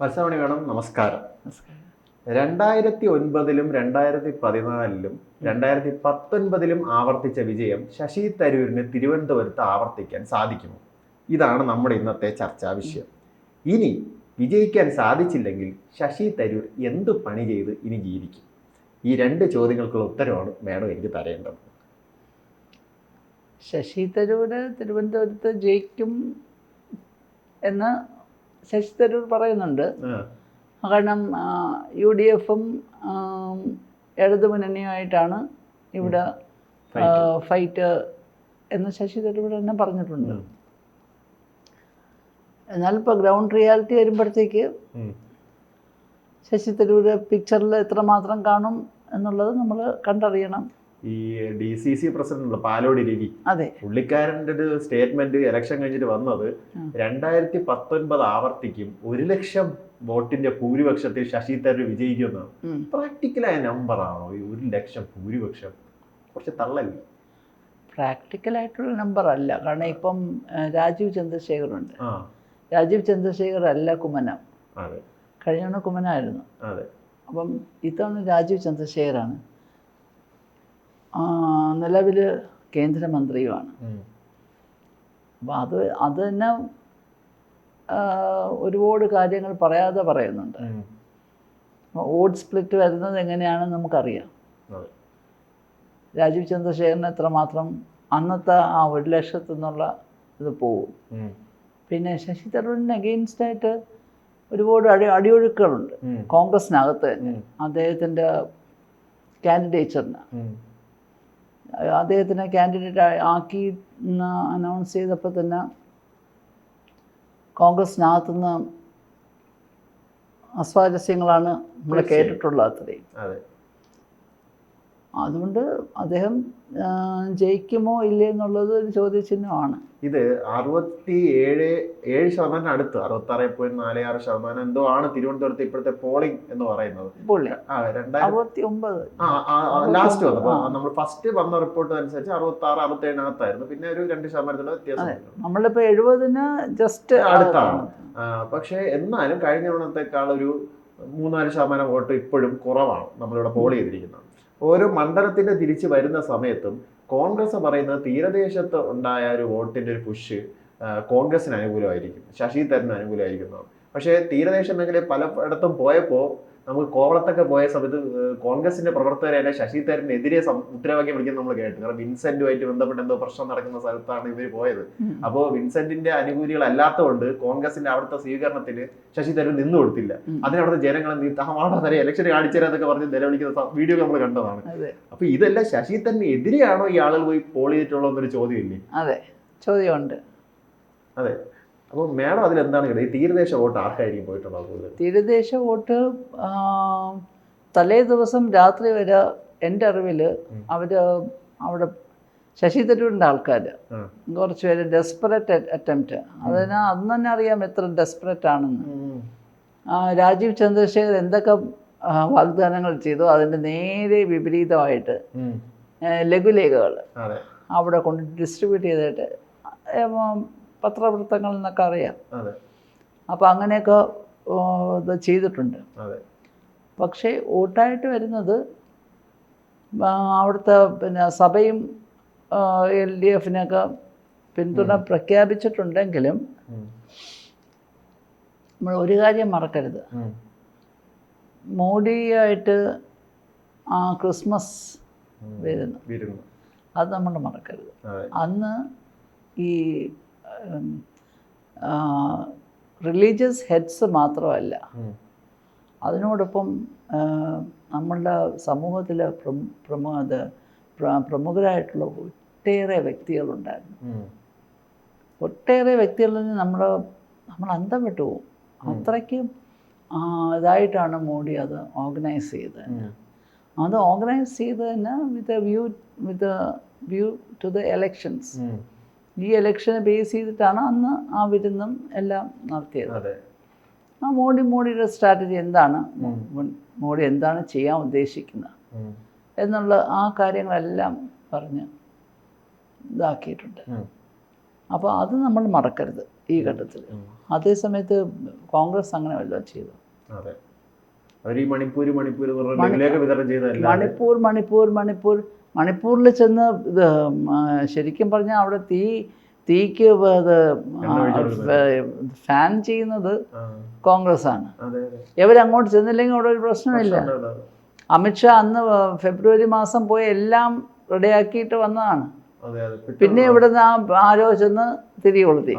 മത്സരമണി വേണം നമസ്കാരം. നമസ്കാരം. രണ്ടായിരത്തി ഒൻപതിലും രണ്ടായിരത്തി പതിനാലിലും രണ്ടായിരത്തി പത്തൊൻപതിലും ആവർത്തിച്ച വിജയം ശശി തരൂരിന് തിരുവനന്തപുരത്ത് ആവർത്തിക്കാൻ സാധിക്കുമോ? ഇതാണ് നമ്മുടെ ഇന്നത്തെ ചർച്ചാ വിഷയം. ഇനി വിജയിക്കാൻ സാധിച്ചില്ലെങ്കിൽ ശശി തരൂർ എന്ത് പണി ചെയ്ത് ഇനി ജീവിക്കും? ഈ രണ്ട് ചോദ്യങ്ങൾക്കുള്ള ഉത്തരമാണ് മേഡം എനിക്ക് തരേണ്ടത്. ശശി തരൂര് തിരുവനന്തപുരത്ത് ജയിക്കും എന്ന് ശശി തരൂർ പറയുന്നുണ്ട് കാരണം യു ഡി എഫും ഇടതു മുന്നണിയുമായിട്ടാണ് ഇവിടെ ഫൈറ്റ് എന്ന് ശശി തരൂർ തന്നെ പറഞ്ഞിട്ടുണ്ട്. എന്നാൽ ഇപ്പോൾ ഗ്രൗണ്ട് റിയാലിറ്റി വരുമ്പോഴത്തേക്ക്. ശശി തരൂർ പിക്ചറിൽ എത്രമാത്രം കാണും എന്നുള്ളത് നമ്മൾ കണ്ടറിയണം. ഈ D C C president Palodi Ravi പുള്ളിക്കാരന്റെ ഒരു സ്റ്റേറ്റ്മെന്റ് ഇലക്ഷൻ കഴിഞ്ഞിട്ട് വന്നത്. രണ്ടായിരത്തി പത്തൊൻപത് ആവർത്തിക്കും ഒരു ലക്ഷം വോട്ടിന്റെ ഭൂരിപക്ഷത്തിൽ ശശി തരൂർ വിജയിക്കുന്നതാണ് പ്രാക്ടിക്കലായ നമ്പറാണോ ഈ ഒരു ലക്ഷം ഭൂരിപക്ഷം. കുറച്ച് തള്ളല്ലേ? പ്രാക്ടിക്കലായിട്ടുള്ള നമ്പർ അല്ല. കാരണം ഇപ്പം രാജീവ് ചന്ദ്രശേഖറുണ്ട്. രാജീവ് ചന്ദ്രശേഖർ അല്ല കുമ്മനം. അതെ. കഴിഞ്ഞ കുമനായിരുന്നു കുമ്മനായിരുന്നു. അപ്പം ഇത്തവണ രാജീവ് ചന്ദ്രശേഖറാണ് നിലവിൽ കേന്ദ്രമന്ത്രിയുമാണ്. അപ്പം അപ്പോൾ അത് അത് തന്നെ ഒരുപാട് കാര്യങ്ങൾ പറയാതെ പറയുന്നുണ്ട്. വോട്ട് സ്പ്ലിറ്റ് വരുന്നത് എങ്ങനെയാണെന്ന് നമുക്കറിയാം. രാജീവ് ചന്ദ്രശേഖരന് എത്രമാത്രം അന്നത്തെ ആ ഒരു ലക്ഷത്തു നിന്നുള്ള ഇത് പോകും. പിന്നെ ശശി തരൂരിന് അഗെയിൻസ്റ്റായിട്ട് ഒരുപാട് അടി അടിയൊഴുക്കുകളുണ്ട്. കോൺഗ്രസിനകത്ത് തന്നെ. അദ്ദേഹത്തിന്റെ കാൻഡിഡേച്ചറിന്. അദ്ദേഹത്തിനെ കാൻഡിഡേറ്റ് ആക്കി അനൗൺസ് ചെയ്തപ്പോൾ തന്നെ കോൺഗ്രസിനകത്തുനിന്ന് അസ്വാരസ്യങ്ങളാണ് നമ്മൾ. കേട്ടിട്ടുള്ളത് അത്രയും അതെ അതുകൊണ്ട് അദ്ദേഹം ജയിക്കുമോ ഇല്ലേ എന്നുള്ളത് ഒരു ചോദ്യചിഹ്നമാണ്. ഇത് അറുപത്തി ഏഴ് ഏഴ് ശതമാനം അടുത്ത് അറുപത്തി ആറ് പോയിന്റ് നാല് ആറ് ശതമാനം എന്തോ ആണ് തിരുവനന്തപുരത്ത് ഇപ്പോഴത്തെ പോളിംഗ് എന്ന് പറയുന്നത്. അറുപത്തി ഒമ്പത് ലാസ്റ്റ് വന്നപ്പോ നമ്മൾ ഫസ്റ്റ് വന്ന റിപ്പോർട്ട് അനുസരിച്ച് അറുപത്തി ആറ് അറുപത്തി ഏഴിനകത്തായിരുന്നു പിന്നെ ഒരു രണ്ട് ശതമാനത്തിന്റെ വ്യത്യാസം നമ്മളിപ്പോ വന്നു. എഴുപതിന് ജസ്റ്റ് അടുത്താണ്. പക്ഷേ എന്നാലും കഴിഞ്ഞ തവണത്തേക്കാൾ ഒരു മൂന്നാൽ ശതമാനം വോട്ട് ഇപ്പോഴും കുറവാണ് നമ്മളിവിടെ പോൾ ചെയ്തിരിക്കുന്നത്. ഓരോ മണ്ഡലത്തിന്റെ തിരിച്ച് വരുന്ന സമയത്തും കോൺഗ്രസ് പറയുന്നത് തീരദേശത്ത് ഉണ്ടായ ഒരു വോട്ടിന്റെ ഒരു പുഷ് കോൺഗ്രസിന് അനുകൂലമായിരിക്കും. ശശി തരൂരിന് അനുകൂലമായിരിക്കുന്നതാണ് പക്ഷേ തീരദേശ മേഖലയിൽ പലയിടത്തും പോയപ്പോൾ നമുക്ക് കോവളത്തൊക്കെ പോയ സമയത്ത് കോൺഗ്രസിന്റെ പ്രവർത്തകരെ തന്നെ ശശി തരൂരിനെതിരെ മുദ്രാവാക്യം വിളിക്കുന്നത് നമ്മൾ കേട്ടു കാരണം വിൻസെന്റുമായിട്ട് ബന്ധപ്പെട്ട് എന്തോ പ്രശ്നം നടക്കുന്ന സ്ഥലത്താണ് ഇവർ പോയത്. അപ്പോൾ വിൻസെന്റിന്റെ അനുകൂലികളല്ലാത്തതുകൊണ്ട് കോൺഗ്രസിന്റെ അവിടുത്തെ സ്വീകരണത്തിന് ശശി തരൂർ നിന്നു കൊടുത്തില്ല. അതിനവിടുത്തെ ജനങ്ങളെ നീ തമാണോ തരെ ഇലക്ഷൻ കാണിച്ചു തരാന്നൊക്കെ പറഞ്ഞ് നിലവിളിക്കുന്ന വീഡിയോ നമ്മൾ കണ്ടതാണ്. അപ്പൊ ഇതെല്ലാം ശശി തന്നെ എതിരെയാണോ ഈ ആളുകൾ പോയി പോൾ ചെയ്തിട്ടുള്ള എന്നൊരു ചോദ്യമില്ലേ? അതെ. ചോദ്യമുണ്ട്. അതെ. അപ്പോൾ മേഡം അതിൽ എന്താണ് കിട്ടുന്നത് ഈ തീരദേശ വോട്ട് ആർക്കായിരിക്കും പോയിട്ടുള്ളത് കൂടുതൽ? തീരദേശ വോട്ട് തലേ ദിവസം രാത്രി വരെ എന്റെ അറിവിൽ. അവർ അവിടെ ശശി തരൂരിന്റെ ആൾക്കാർ കുറച്ച് പേര് ഡെസ്പറേറ്റ് അറ്റംപ്റ്റ് അതിന് അന്ന് തന്നെ അറിയാം എത്ര ഡെസ്പറേറ്റ് ആണെന്ന്. രാജീവ് ചന്ദ്രശേഖർ എന്തൊക്കെ വാഗ്ദാനങ്ങൾ ചെയ്തു അതിന്റെ നേരെ വിപരീതമായിട്ട്. ലഘുലേഖകൾ അവിടെ കൊണ്ട് ഡിസ്ട്രിബ്യൂട്ട് ചെയ്തിട്ട് പത്രവൃത്തങ്ങളിൽ നിന്നൊക്കെ അറിയാം. അപ്പോൾ അങ്ങനെയൊക്കെ ഇത് ചെയ്തിട്ടുണ്ട്. പക്ഷേ വോട്ടായിട്ട് വരുന്നത് അവിടുത്തെ പിന്നെ സഭയും എൽ ഡി എഫിനൊക്കെ പിന്തുണ പ്രഖ്യാപിച്ചിട്ടുണ്ടെങ്കിലും നമ്മൾ ഒരു കാര്യം മറക്കരുത്. മോഡിയായിട്ട് ആ ക്രിസ്മസ് വരുന്നു. അത് നമ്മൾ മറക്കരുത്. അന്ന് ഈ റിലീജിയസ് ഹെഡ്സ് മാത്രമല്ല. അതിനോടൊപ്പം നമ്മളുടെ സമൂഹത്തിൽ പ്രമു പ്രമു അത് പ്രമുഖരായിട്ടുള്ള ഒട്ടേറെ വ്യക്തികളുണ്ടായിരുന്നു. ഒട്ടേറെ വ്യക്തികളിൽ നിന്ന് നമ്മൾ നമ്മൾ അന്തം വിട്ടു പോകും. അത്രയ്ക്കും ഇതായിട്ടാണ് മോഡി അത് ഓർഗനൈസ് ചെയ്തത്. അത് ഓർഗനൈസ് ചെയ്ത് തന്നെ with view with view to the elections. ഈ ഇലക്ഷനെ ബേസ് ചെയ്തിട്ടാണ് അന്ന് ആ വിരുന്നും എല്ലാം നടത്തിയത്. ആ മോഡി മോഡിയുടെ സ്ട്രാറ്റജി എന്താണ്? മോഡി എന്താണ് ചെയ്യാൻ ഉദ്ദേശിക്കുന്നത്? എന്നുള്ള ആ കാര്യങ്ങളെല്ലാം പറഞ്ഞ് ഇതാക്കിയിട്ടുണ്ട്. അപ്പോൾ അത് നമ്മൾ മറക്കരുത് ഈ ഘട്ടത്തിൽ. അതേ സമയത്ത് കോൺഗ്രസ് അങ്ങനെ വല്ലതും ചെയ്തു. മണിപ്പൂർ മണിപ്പൂർ മണിപ്പൂർ മണിപ്പൂർ മണിപ്പൂരിൽ ചെന്ന് ഇത് ശരിക്കും പറഞ്ഞാൽ അവിടെ തീ തീക്ക് അത് ഫാൻ ചെയ്യുന്നത് കോൺഗ്രസ് ആണ് ഇവരങ്ങോട്ട് ചെന്നില്ലെങ്കിൽ അവിടെ ഒരു പ്രശ്നമില്ല. അമിത്ഷാ അന്ന് ഫെബ്രുവരി മാസം പോയി എല്ലാം റെഡിയാക്കിയിട്ട് വന്നതാണ്. പിന്നെ ഇവിടുന്ന് ആ ആരോ ചെന്ന് തിരികെ കൊളുത്തി.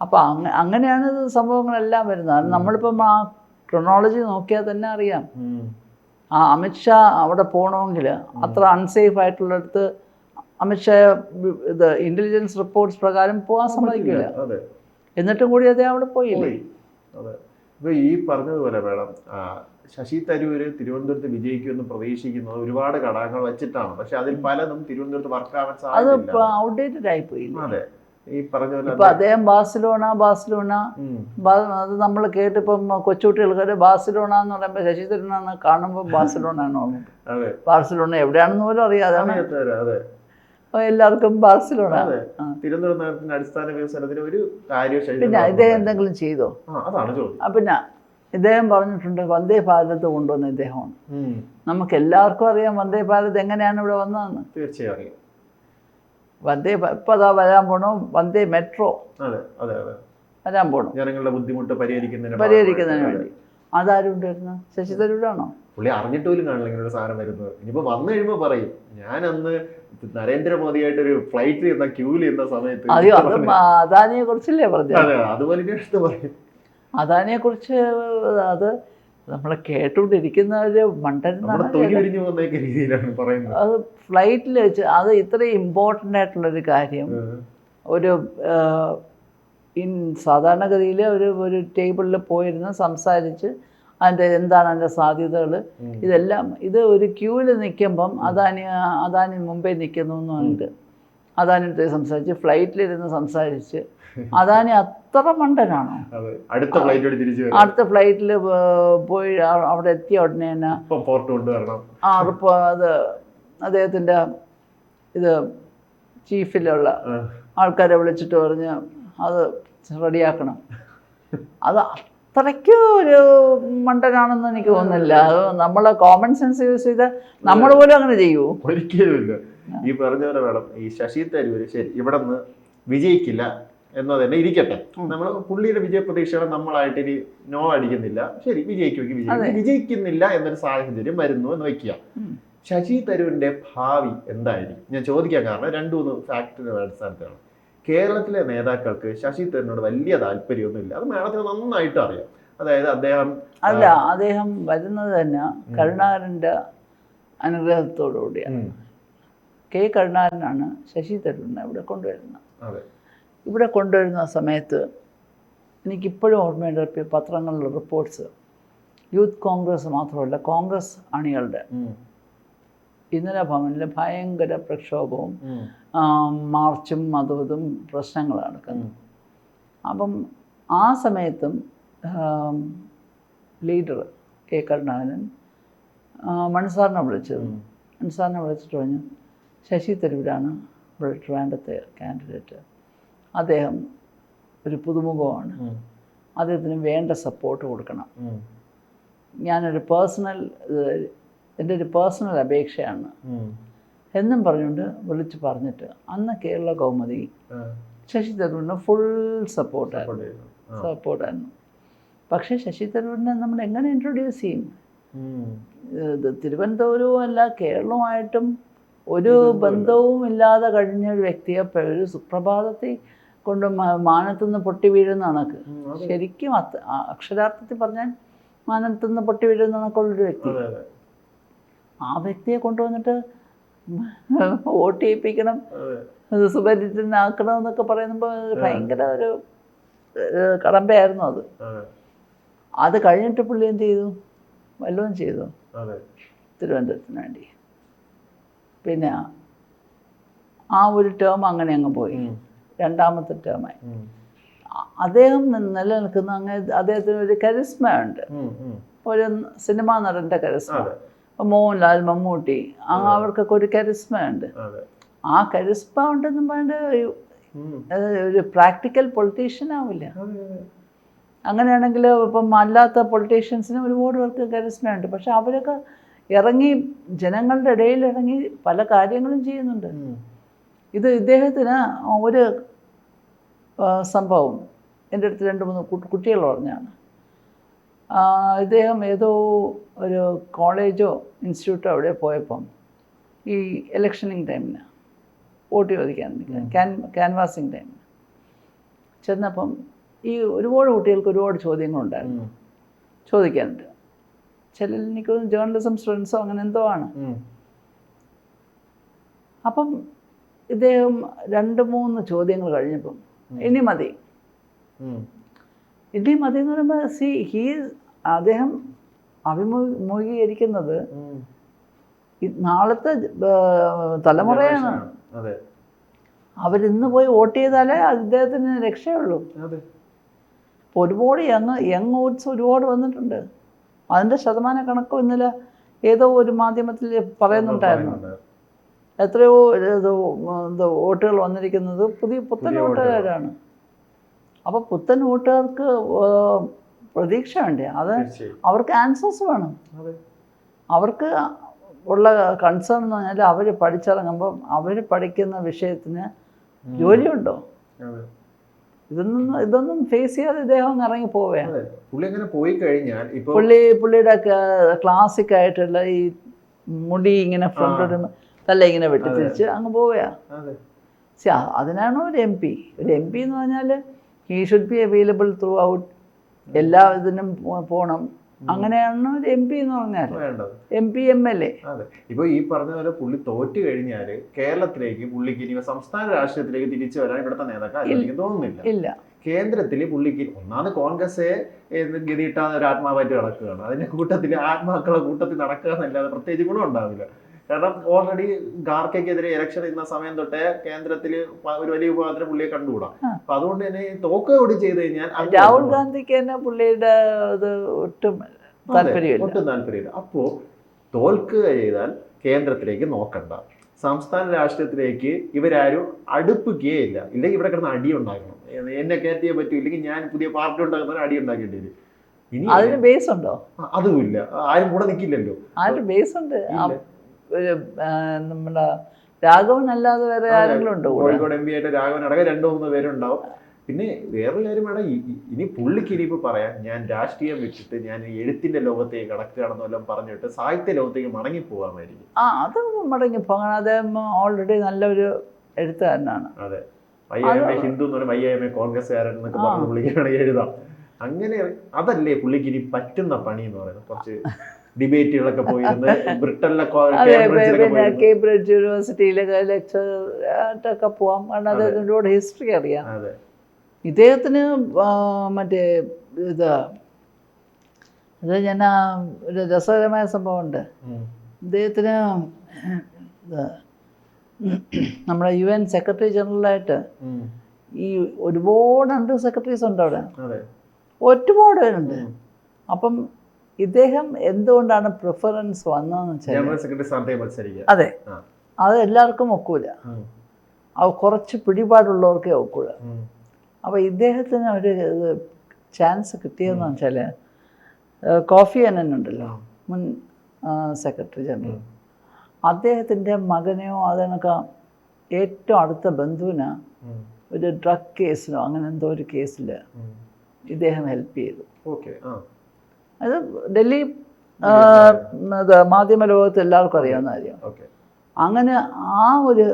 അപ്പോൾ അങ്ങ അങ്ങനെയാണ് ഇത് സംഭവങ്ങളെല്ലാം വരുന്നത്. നമ്മളിപ്പം ആ ക്രൊണോളജി നോക്കിയാൽ തന്നെ അറിയാം. ആ അമിത്ഷാ അവിടെ പോകണമെങ്കിൽ അത്ര അൺസേഫ് ആയിട്ടുള്ളിടത്ത് അമിത്ഷാ ഇത് ഇന്റലിജൻസ് റിപ്പോർട്ട്സ് പ്രകാരം പോകാൻ സമ്മതിക്കില്ല. എന്നിട്ടും കൂടി അദ്ദേഹം അവിടെ പോയില്ലേ? ഇപ്പൊ ഈ പറഞ്ഞതുപോലെ വേണം ശശി തരൂര് തിരുവനന്തപുരത്ത് വിജയിക്കുമെന്ന് പ്രതീക്ഷിക്കുന്നത് ഒരുപാട് ഘടകങ്ങൾ വെച്ചിട്ടാണ്. പക്ഷെ അതിൽ പലതും തിരുവനന്തപുരത്ത് വർക്കാവാൻ അത് സാധിക്കും ഔട്ട്ഡേറ്റഡ് അതെ. ഈ പറഞ്ഞ ഇപ്പൊ അദ്ദേഹം ബാസിലോണ ബാസിലോണ അത് നമ്മൾ കേട്ടിപ്പം കൊച്ചുകുട്ടികൾക്ക് ബാസിലോണ എന്ന് പറയുമ്പോൾ ശശി തരൂരാണ് കാണുമ്പോൾ ബാസിലോണ ആണ് ഓർമ്മ അതെ. ബാഴ്സലോണ എവിടെയാണെന്ന് പോലും അറിയാതെ എല്ലാവർക്കും ബാർസിലോണ. തിരുവനന്തപുരം നഗരത്തിന്റെ അടിസ്ഥാന വികസനത്തിന് ഒരു കാര്യം പിന്നെ ഇദ്ദേഹം എന്തെങ്കിലും ചെയ്തോ? പിന്നെ ഇദ്ദേഹം പറഞ്ഞിട്ടുണ്ട് വന്ദേ ഭാരത് കൊണ്ടുവന്ന ഇദ്ദേഹമാണ്. നമുക്ക് എല്ലാവർക്കും അറിയാം വന്ദേ ഭാരത് എങ്ങനെയാണ് ഇവിടെ വന്നതെന്ന്. തീർച്ചയായും വന്ദേ ഇപ്പൊ അതാ വരാൻ പോണു വന്ദേ മെട്രോ. അതെ അതെ അതെ. വരാൻ പോണു. ജനങ്ങളുടെ ബുദ്ധിമുട്ട് പരിഹരിക്കുന്നതിന് പരിഹരിക്കുന്നതിന് വേണ്ടി. അതാരും ഉണ്ടായിരുന്നു ശശി തരൂരാണോ? പുള്ളി അറിഞ്ഞിട്ട് പോലും കാണില്ല ഇങ്ങനെ ഒരു സാധനം വരുന്നത്. ഇനിയിപ്പോ വന്നു കഴിയുമ്പോ പറയും ഞാൻ അന്ന് നരേന്ദ്രമോദിയായിട്ട് ഒരു ഫ്ലൈറ്റിൽ ഇരുന്ന ക്യൂവിൽ ഇരുന്ന സമയത്ത് അയ്യോ അത് അദാനിയെ കുറിച്ചല്ലേ പറഞ്ഞത്? അതെ അതുപോലെ പറയും. അദാനിയെ കുറിച്ച് അത് നമ്മൾ കേട്ടുകൊണ്ടിരിക്കുന്ന ഒരു മണ്ടൻ രീതിയിലാണ് പറയുന്നത്. അത് ഫ്ലൈറ്റിൽ വെച്ച് അത് ഇത്രയും ഇമ്പോർട്ടന്റ് ആയിട്ടുള്ളൊരു കാര്യം. ഒരു ഇൻ സാധാരണഗതിയിൽ ഒരു ഒരു ടേബിളിൽ പോയിരുന്ന് സംസാരിച്ച് അതിന്റെ എന്താണ് അതിന്റെ സാധ്യതകൾ ഇതെല്ലാം ഇത് ഒരു ക്യൂവിൽ നിൽക്കുമ്പം അദാനി അദാനി മുമ്പേ നിൽക്കുന്നു എന്നുണ്ട്. പറഞ്ഞിട്ട് അദാനി അടുത്ത് സംസാരിച്ച് ഫ്ലൈറ്റിലിരുന്ന് സംസാരിച്ച് അദാനി അത്ര മണ്ടനാണോ? അടുത്ത ഫ്ലൈറ്റിൽ തിരിച്ചു അടുത്ത ഫ്ലൈറ്റിൽ പോയി അവിടെ എത്തിയ ഉടനെ തന്നെ പോർട്ട് കൊണ്ടുവരണം. ആ അത് അദ്ദേഹത്തിന്റെ ഇത് ചീഫിലുള്ള. ആൾക്കാരെ വിളിച്ചിട്ട് പറഞ്ഞ് അത് റെഡിയാക്കണം. അത് അത്രയ്ക്ക് ഒരു മണ്ടനാണെന്ന് എനിക്ക് തോന്നുന്നില്ല. അത് നമ്മൾ കോമൺ സെൻസ് യൂസ് ചെയ്ത് നമ്മൾ പോലും അങ്ങനെ ചെയ്യൂ. ഒരിക്കലുമില്ല ഈ പറഞ്ഞ പോലെ വേണം. ഈ ശശി തരൂര് ശരി ഇവിടെ നിന്ന് വിജയിക്കില്ല. എന്നത് തന്നെ ഇരിക്കട്ടെ. നമ്മൾ പുള്ളിയുടെ വിജയ പ്രതീക്ഷകൾ നമ്മളായിട്ട് ഇനി നോ അടിക്കുന്നില്ല. ശരി വിജയിക്കുമെങ്കിൽ വിജയിക്കും. വിജയിക്കുന്നില്ല എന്നൊരു സാഹചര്യം വരുന്നു എന്ന് വെക്കുക. ശശി തരൂരിന്റെ ഭാവി എന്തായിരിക്കും? ഞാൻ ചോദിക്കാൻ കാരണം രണ്ടു മൂന്ന് ഫാക്ടറിയുടെ അടിസ്ഥാനത്തിലാണ്. കേരളത്തിലെ നേതാക്കൾക്ക് ശശി തരൂരിനോട് വലിയ താല്പര്യമൊന്നുമില്ല. അത് മേളത്തിന് നന്നായിട്ട് അറിയാം. അതായത് അദ്ദേഹം അല്ല അദ്ദേഹം വരുന്നത് തന്നെ കരുണാകരന്റെ അനുഗ്രഹത്തോടു കൂടിയാണ് ഉം, കെ കരുണാകരനാണ് ശശി തരൂരിനെ ഇവിടെ കൊണ്ടുവരുന്നത്. അതെ. ഇവിടെ കൊണ്ടുവരുന്ന സമയത്ത് എനിക്കിപ്പോഴും ഓർമ്മയുണ്ട് പത്രങ്ങളിലെ റിപ്പോർട്ട്സ് യൂത്ത് കോൺഗ്രസ് മാത്രമല്ല കോൺഗ്രസ് അണികളുടെ ഇന്നലെ ഇന്ദിരാ ഭവനിൽ ഭയങ്കര പ്രക്ഷോഭവും മാർച്ചും അതും ഇതും പ്രശ്നങ്ങൾ നടക്കുന്നു അപ്പം ആ സമയത്തും ലീഡർ കെ കരുണാകരൻ മൺസാറിനെ വിളിച്ചത് ഉം. മൺസാറിനെ വിളിച്ചിട്ട് പറഞ്ഞു ശശി തരൂരാണ് ഇവിടെ ട്രിവാൻഡത്തെ കാൻഡിഡേറ്റ് അദ്ദേഹം ഒരു പുതുമുഖമാണ്. അദ്ദേഹത്തിന് വേണ്ട സപ്പോർട്ട് കൊടുക്കണം. ഞാനൊരു പേഴ്സണൽ എന്റെ ഒരു പേഴ്സണൽ അപേക്ഷയാണ്. എന്നും പറഞ്ഞുകൊണ്ട് വിളിച്ച് പറഞ്ഞിട്ട് അന്ന് കേരള കൗമുദി ശശി തരൂരിന് ഫുൾ സപ്പോർട്ടായിരുന്നു. സപ്പോർട്ടായിരുന്നു പക്ഷേ ശശി തരൂരിനെ നമ്മൾ എങ്ങനെ ഇൻട്രൊഡ്യൂസ് ചെയ്യും. തിരുവനന്തപുരവും അല്ല കേരളവുമായിട്ടും ഒരു ബന്ധവും ഇല്ലാതെ കഴിഞ്ഞ ഒരു വ്യക്തിയെ ഒരു സുപ്രഭാതത്തിൽ കൊണ്ട് മാനത്തുനിന്ന് പൊട്ടി വീഴുന്ന കണക്ക്. ശരിക്കും അത് അക്ഷരാർത്ഥത്തിൽ പറഞ്ഞാൽ മാനത്തുനിന്ന് പൊട്ടി വീഴുന്ന കണക്കുള്ളൊരു വ്യക്തി. ആ വ്യക്തിയെ കൊണ്ടുവന്നിട്ട് വോട്ട് ചെയ്യിപ്പിക്കണം. സുപരിചിതനാക്കണം എന്നൊക്കെ പറയുമ്പോൾ ഭയങ്കര ഒരു കടമ്പയായിരുന്നു അത്. അത്. കഴിഞ്ഞിട്ട് പുള്ളി എന്ത് ചെയ്തു? വല്ലതും ചെയ്തു. തിരുവനന്തപുരത്തിന് വേണ്ടി. പിന്നെ ആ ഒരു ടേം അങ്ങനെ അങ്ങ് പോയി. രണ്ടാമത്തെ ടേമായി അദ്ദേഹം നിലനിൽക്കുന്ന അങ്ങ് അദ്ദേഹത്തിന് ഒരു കരിസ്മ ഉണ്ട്. ഒരു സിനിമാ നടന്റെ കരിസ്മ. ഇപ്പം മോഹൻലാൽ മമ്മൂട്ടി അങ്ങ് അവർക്കൊക്കെ ഒരു കരിസ്മ ഉണ്ട്. ആ കരിസ്മ ഉണ്ടെന്നും പറഞ്ഞ ഒരു പ്രാക്ടിക്കൽ പൊളിറ്റീഷ്യൻ ആവില്ല. അങ്ങനെയാണെങ്കിൽ ഇപ്പം അല്ലാത്ത പൊളിറ്റീഷ്യൻസിന് ഒരുപാട് പേർക്ക് കരിസ്മയുണ്ട് പക്ഷെ അവരൊക്കെ ഇറങ്ങി ജനങ്ങളുടെ ഇടയിൽ ഇറങ്ങി പല കാര്യങ്ങളും ചെയ്യുന്നുണ്ട്. ഇത് ഇദ്ദേഹത്തിന് ഒരു സംഭവം. എന്റെ അടുത്ത് രണ്ട് മൂന്ന് കുട്ടികൾ പറഞ്ഞാണ്. ഇദ്ദേഹം ഏതോ ഒരു കോളേജോ ഇൻസ്റ്റിറ്റ്യൂട്ടോ അവിടെ പോയപ്പം ഈ ഇലക്ഷനിങ് ടൈമിന് വോട്ട് ചോദിക്കാൻ ക്യാൻ ക്യാൻവാസിങ് ടൈമിന് ചെന്നപ്പം ഈ ഒരുപാട് കുട്ടികൾക്ക് ഒരുപാട് ചോദ്യങ്ങളുണ്ടായിരുന്നു. ചോദിക്കാനുണ്ട്. ചില എനിക്ക് ജേർണലിസം സ്റ്റുഡൻസോ അങ്ങനെ എന്തോ ആണ്. അപ്പം ഇദ്ദേഹം രണ്ട് മൂന്ന് ചോദ്യങ്ങൾ കഴിഞ്ഞപ്പം ഇനി മതി. ഇനി മതി എന്ന് പറയുമ്പോൾ സി ഹീ അദ്ദേഹം അഭിമുഖീകരിക്കുന്നത്. നാളത്തെ തലമുറയാണ്. അവരിന്ന് പോയി വോട്ട് ചെയ്താലേ അദ്ദേഹത്തിന് രക്ഷയുള്ളൂ. ഒരുപാട് യങ് യങ് വോട്ട്സ് ഒരുപാട് വന്നിട്ടുണ്ട്. അതിന്റെ ശതമാന കണക്കും ഇന്നലെ ഏതോ ഒരു മാധ്യമത്തിൽ പറയുന്നുണ്ടായിരുന്നു. എത്രയോ വോട്ടുകൾ വന്നിരിക്കുന്നത് പുതിയ പുത്തൻ വോട്ടുകാരാണ്. അപ്പോൾ പുത്തൻ വോട്ടുകാർക്ക് പ്രതീക്ഷ വേണ്ടേ അത് അവർക്ക് ആൻസേഴ്സ് വേണം. അവർക്ക് ഉള്ള കൺസേൺ എന്ന് പറഞ്ഞാൽ അവർ പഠിച്ചിറങ്ങുമ്പം അവർ പഠിക്കുന്ന വിഷയത്തിന് ജോലിയുണ്ടോ? ഇതൊന്നും ഇതൊന്നും ഫേസ് ചെയ്യാതെ ഇദ്ദേഹം അങ്ങ് ഇറങ്ങി പോവുകയാണ് അതെ. പുള്ളി അങ്ങനെ പോയി കഴിഞ്ഞാൽ പുള്ളി പുള്ളിയുടെ ക്ലാസിക് ആയിട്ടുള്ള ഈ മുടി ഇങ്ങനെ ഫ്രണ്ട് തല്ല തല ഇങ്ങനെ വെട്ടിത്തിരിച്ച് അങ്ങ് പോവുകയാണ് അതിനാണോ ഒരു M P M M P എന്ന് പറഞ്ഞാൽ he should be available throughout എല്ലാ ഇതിനും പോ- പോണം. അങ്ങനെയാണ് എം പി എന്ന് പറഞ്ഞാൽ M P M L A അതെ. ഇപ്പൊ ഈ പറഞ്ഞ പോലെ പുള്ളി തോറ്റു കഴിഞ്ഞാൽ കേരളത്തിലേക്ക് പുള്ളിക്ക് ഇനി സംസ്ഥാന രാഷ്ട്രീയത്തിലേക്ക് തിരിച്ചു വരാൻ ഇവിടുത്തെ നേതാക്കൾ തോന്നുന്നില്ല. ഇല്ല. കേന്ദ്രത്തിൽ പുള്ളിക്ക് ഒന്നാമത് കോൺഗ്രസ് ഗതിയിട്ടാ ഒരു ആത്മാവായിട്ട് നടക്കുകയാണ്. അതിന്റെ കൂട്ടത്തിൽ ആത്മാക്കളെ കൂട്ടത്തിൽ നടക്കുക എന്നല്ലാതെ പ്രത്യേകിച്ച് ഗുണം ഉണ്ടാവില്ല. കാരണം ഓൾറെഡി ഗാർക്കെതിരെ ഇലക്ഷൻ ഇരുന്ന സമയം തൊട്ടേ കേന്ദ്രത്തിൽ ഒരു വലിയ വിഭാഗത്തിന് പുള്ളിയെ കണ്ടുകൂടാ. അപ്പൊ അതുകൊണ്ട് തന്നെ തോക്ക് ഓടി ചെയ്ത് കഴിഞ്ഞാൽ രാഹുൽ. ഗാന്ധിക്ക് തന്നെ പുള്ളിയുടെ ഇത് ഒട്ടും താല്പര്യമില്ല. ഒട്ടും താല്പര്യമില്ല. അപ്പോ തോൽക്കുക ചെയ്താൽ കേന്ദ്രത്തിലേക്ക് നോക്കണ്ട. സംസ്ഥാന രാഷ്ട്രീയത്തിലേക്ക് ഇവരാരും അടുപ്പിക്കുകയില്ല. ഇല്ലെങ്കിൽ ഇവിടെ കിടന്ന് അടി ഉണ്ടാക്കണം. എന്നെ കയറ്റിയേ പറ്റൂ. ഇല്ലെങ്കിൽ ഞാൻ പുതിയ പാർട്ടി ഉണ്ടാക്കുന്ന അടി ഉണ്ടാക്കേണ്ടി വരും. അതിന് ബേസ് ഉണ്ടോ? അതുമില്ല. ആരും കൂടെ നിൽക്കില്ലല്ലോ അതിന് ബേസ് ഉണ്ട്? നമ്മുടെ രാഘവൻ അല്ലാതെ വേറെ ആരെങ്കിലും ഉണ്ടോ കോഴിക്കോട് എം പി ആയിട്ട് രാഘവൻ അടക്കം രണ്ടു മൂന്ന് പേരുണ്ടാവും. പിന്നെ വേറൊരു കാര്യം വേണം ഇനി പുള്ളിക്ക് ഇനി പുള്ളിക്ക് ഇനിയിപ്പോ പറയാം ഞാൻ രാഷ്ട്രീയം വെച്ചിട്ട് ഞാൻ എഴുത്തിന്റെ ലോകത്തേക്ക് കടക്കുകയാണെന്ന് വല്ലതും പറഞ്ഞിട്ട് സാഹിത്യ ലോകത്തേക്ക് മടങ്ങി പോകാമായിരിക്കും. ആ അത് മടങ്ങി പോകണം അദ്ദേഹം ഓൾറെഡി നല്ലൊരു എഴുത്തുകാരനാണ്. അതെ. എ ഹിന്ദു എന്ന് പറഞ്ഞാൽ എ കോൺഗ്രസ്സുകാരൻ എന്നൊക്കെ പറഞ്ഞ് പുള്ളിക്കാണെങ്കിൽ എഴുതാം. അങ്ങനെ അതല്ലേ പുള്ളിക്ക് ഇനി പറ്റുന്ന പണി എന്ന് പറയുന്നത്? കുറച്ച് ഡിബേറ്റുകളൊക്കെ പോയിരുന്നത് ബ്രിട്ടനിലെ അതെ കേംബ്രിഡ്ജ് യൂണിവേഴ്സിറ്റിയിലൊക്കെ ലെക്ചർ ആയിട്ടൊക്കെ പോവാം. കാരണം അദ്ദേഹത്തിന്റെ കൂടെ ഹിസ്റ്ററി അറിയാം. അതെ. ഇദ്ദേഹത്തിന് മറ്റേ ഇത് ഇത് ഞാൻ ഒരു രസകരമായ സംഭവമുണ്ട്. ഇദ്ദേഹത്തിന് ഇത് നമ്മുടെ യു എൻ സെക്രട്ടറി ജനറലായിട്ട്. ഈ ഒരുപാട് അണ്ടർ സെക്രട്ടറീസ് ഉണ്ട് അവിടെ. അതെ. ഒരുപാട് പേരുണ്ട്. അപ്പം ഇദ്ദേഹം എന്തുകൊണ്ടാണ് പ്രിഫറൻസ് വന്നതെന്ന് വെച്ചാൽ അതെ. അത് എല്ലാവർക്കും ഒക്കൂല. അവ അത് കുറച്ച് പിടിപാടുള്ളവർക്കേ ഒക്കൂല. അപ്പോൾ ഇദ്ദേഹത്തിന് ഒരു ചാൻസ് കിട്ടിയതെന്ന് വെച്ചാൽ കോഫി അനൻ ഉണ്ടല്ലോ മുൻ സെക്രട്ടറി ജനറൽ. അദ്ദേഹത്തിന്റെ മകനെയോ അതിനൊക്കെ ഏറ്റവും അടുത്ത ബന്ധുവിന് ഒരു ഡ്രഗ് കേസിലോ അങ്ങനെ എന്തോ ഒരു കേസിൽ ഇദ്ദേഹം ഹെൽപ്പ് ചെയ്തു. ഓക്കെ ആ. അത് ഡൽഹി മാധ്യമ ലോകത്ത് എല്ലാവർക്കും അറിയാവുന്ന കാര്യം അങ്ങനെ ആ ഒരു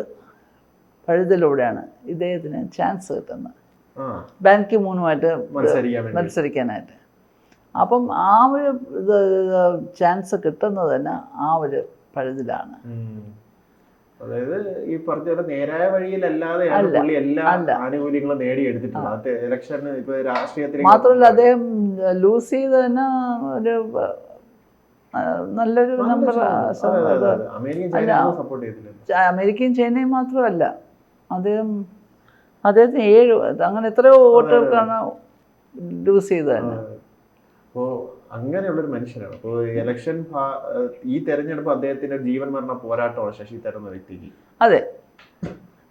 പഴുതിലൂടെയാണ് ഇദ്ദേഹത്തിന് ചാൻസ് കിട്ടുന്നത്. ആ. ബാങ്കി മൂന്നുമായിട്ട് മത്സരിക്കാനായിട്ട്. അപ്പം ആ ഒരു ചാൻസ് കിട്ടുന്നത് തന്നെ ആ ഒരു പഴുതിലാണ്. അതായത് ഈ പറഞ്ഞ പോലെ നേരായ വഴിയിലല്ലാതെയാണ് അല്ല. പുള്ളി എല്ലാ. ആനുകൂല്യങ്ങളും നേടിയെടുത്തിട്ടുള്ളത്. ഇലക്ഷൻ ഇപ്പൊ രാഷ്ട്രീയത്തിൽ മാത്രമല്ല അദ്ദേഹം ലൂസ് ചെയ്ത് തന്നെ ഒരു നല്ലൊരു നമ്പർ അമേരിക്കയും ചൈനയും മാത്രമല്ല അദ്ദേഹം അദ്ദേഹത്തിന് ഏഴ് അങ്ങനെ എത്രയോ വോട്ടുകൾക്കാണ് ലൂസ് ചെയ്തത് തന്നെ. അപ്പോ അങ്ങനെയുള്ളൊരു മനുഷ്യനാണ്. അപ്പോൾ ഇലക്ഷൻ ഈ തെരഞ്ഞെടുപ്പ് അദ്ദേഹത്തിന്റെ ജീവൻ മരണ പോരാട്ടമാണ് ശശി തരൂർ എന്ന വ്യക്തിക്ക്. അതെ.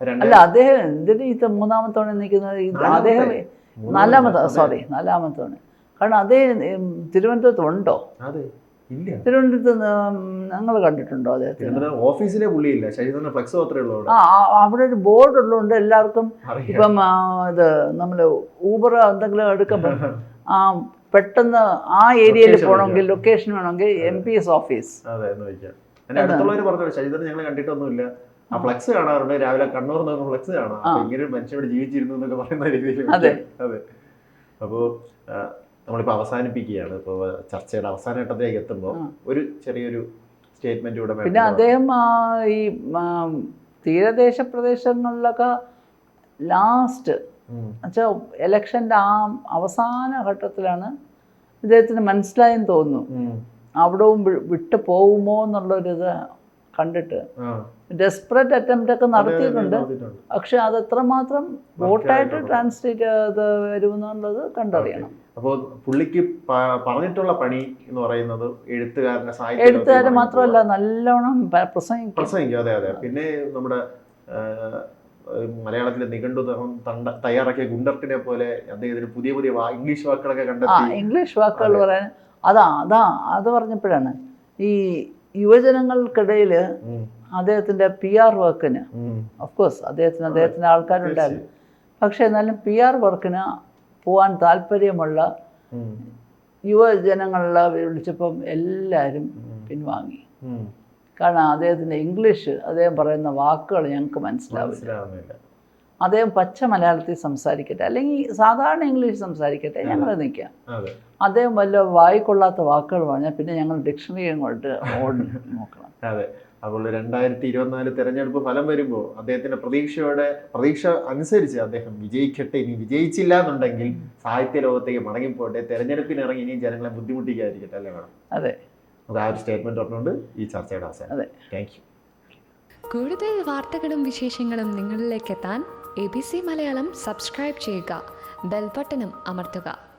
അല്ല അദ്ദേഹം എന്തിന് ഇത് മൂന്നാമത്തെ നിൽക്കുന്നത്. അദ്ദേഹം. നാലാമത്തെ സോറി നാലാമത്തെ കാരണം അദ്ദേഹം തിരുവനന്തപുരത്ത് ഉണ്ടോ? അതെ. തിരുവനന്തപുരത്ത് ഞങ്ങൾ കണ്ടിട്ടുണ്ടോ അദ്ദേഹത്തിന് ഓഫീസിലെ പുള്ളിയില്ല. ഫ്ലെക്സ് മാത്രമേ ആ അവിടെ ഒരു ബോർഡ് ഉള്ളതുകൊണ്ട് എല്ലാവർക്കും ഇപ്പം ഇത് നമ്മൾ ഊബർ എന്തെങ്കിലും എടുക്കുമ്പോൾ ആ പെട്ടെന്ന് ആ ഏരിയയിൽ പോകണമെങ്കിൽ ലൊക്കേഷൻ വേണമെങ്കിൽ എം പി എസ് ഓഫീസ് അടുത്തുള്ളവർ പറഞ്ഞു ഞങ്ങൾ കണ്ടിട്ടൊന്നുമില്ല. ആ ഫ്ലെക്സ് കാണാറുണ്ട്. രാവിലെ കണ്ണൂർ നിന്ന് ഫ്ലെക്സ് കാണാം. അപ്പൊ ഇങ്ങനെ ഒരു മനുഷ്യൻ ഇവിടെ ജീവിച്ചിരുന്നു എന്നൊക്കെ പറയുന്ന രീതിയിൽ അതെ. അതെ. അപ്പോ ആ, നമ്മളിപ്പോ അവസാനിപ്പിക്കുകയാണ്. ഇപ്പൊ ചർച്ചയുടെ അവസാന ഘട്ടത്തിലേക്ക് എത്തുമ്പോൾ. ഒരു ചെറിയൊരു സ്റ്റേറ്റ്മെന്റ് കൂടെ പിന്നെ. അദ്ദേഹം ഈ തീരദേശ പ്രദേശങ്ങളിലൊക്കെ ലാസ്റ്റ്. എന്നുവെച്ചാൽ എലക്ഷന്റെ ആ അവസാന ഘട്ടത്തിലാണ് ഇദ്ദേഹത്തിന് മനസ്സിലായെന്ന് തോന്നുന്നു. അവിടവും വിട്ടു പോകുമോ എന്നുള്ളൊരിത് കണ്ടിട്ട്. ഡെസ്പറേറ്റ് അറ്റംപ്റ്റ് ഒക്കെ നടത്തിയിട്ടുണ്ട്. പക്ഷെ അത് എത്രമാത്രം വോട്ടായിട്ട് ട്രാൻസ്ലേറ്റ് ചെയ്ത് വരുമെന്നുള്ളത് കണ്ടറിയണം. അപ്പോൾ പുള്ളിക്ക് പറഞ്ഞിട്ടുള്ള പണി എന്ന് പറയുന്നത് എഴുത്തുകാരനെ സാഹിത്യ എഴുത്തുകാർ മാത്രമല്ല നല്ലോണം പ്രസംഗിക്കും. പ്രസംഗിക്കും. അതെ അതെ. പിന്നെ നമ്മുടെ മലയാളത്തിലെ നിഘണ്ടു തണ്ട തയ്യാറാക്കിയ ഗുണ്ടർട്ടിനെ പോലെ അദ്ദേഹത്തിന് പുതിയ പുതിയ ഇംഗ്ലീഷ് വാക്കുകളൊക്കെ കണ്ടെത്തി. ഇംഗ്ലീഷ് വാക്കുകൾ പറയാൻ. അതാ അതാ അത് പറഞ്ഞപ്പോഴാണ് ഈ യുവജനങ്ങൾക്കിടയിൽ അദ്ദേഹത്തിന്റെ പി ആർ വർക്കിന് കോഴ്സ് അദ്ദേഹത്തിന് അദ്ദേഹത്തിന്റെ ആൾക്കാരുണ്ടായിരുന്നു. പക്ഷെ എന്നാലും പി ആർ വർക്കിന് പോകാൻ താല്പര്യമുള്ള യുവജനങ്ങളെ വിളിച്ചപ്പം എല്ലാവരും പിൻവാങ്ങി. കാരണം അദ്ദേഹത്തിന്റെ ഇംഗ്ലീഷ് അദ്ദേഹം പറയുന്ന വാക്കുകൾ ഞങ്ങൾക്ക് മനസ്സിലാവില്ല. അദ്ദേഹം പച്ച മലയാളത്തിൽ സംസാരിക്കട്ടെ അല്ലെങ്കിൽ സാധാരണ ഇംഗ്ലീഷ് സംസാരിക്കട്ടെ ഞങ്ങൾ നിൽക്കാം. അദ്ദേഹം വല്ല വായിക്കൊള്ളാത്ത വാക്കുകൾ പറഞ്ഞാൽ പിന്നെ ഞങ്ങൾ ഡിക്ഷണറി അങ്ങോട്ട് ഓടി നോക്കണം. അതെ. അപ്പോൾ രണ്ടായിരത്തി ഇരുപത്തിനാല് തെരഞ്ഞെടുപ്പ് ഫലം വരുമ്പോൾ അദ്ദേഹത്തിന്റെ പ്രതീക്ഷയോടെ പ്രതീക്ഷ അനുസരിച്ച് അദ്ദേഹം വിജയിക്കട്ടെ ഇനി വിജയിച്ചില്ല എന്നുണ്ടെങ്കിൽ സാഹിത്യ ലോകത്തേക്ക് മടങ്ങിപ്പോട്ടെ തെരഞ്ഞെടുപ്പിനിറങ്ങി ഇനി ജനങ്ങളെ ബുദ്ധിമുട്ടിക്കാതിരിക്കട്ടെ അല്ലേ വേണം അതെ. നമുക്ക് ആ ഒരു സ്റ്റേറ്റ്മെന്റ് പറഞ്ഞുകൊണ്ട് ഈ ചർച്ചയുടെ അവസാനം. അതെ. താങ്ക് യു കൂടുതൽ വാർത്തകളും വിശേഷങ്ങളും നിങ്ങളിലേക്ക് എത്താൻ A B C Malayalam subscribe ചെയ്യുക. ബെൽബട്ടനും അമർത്തുക.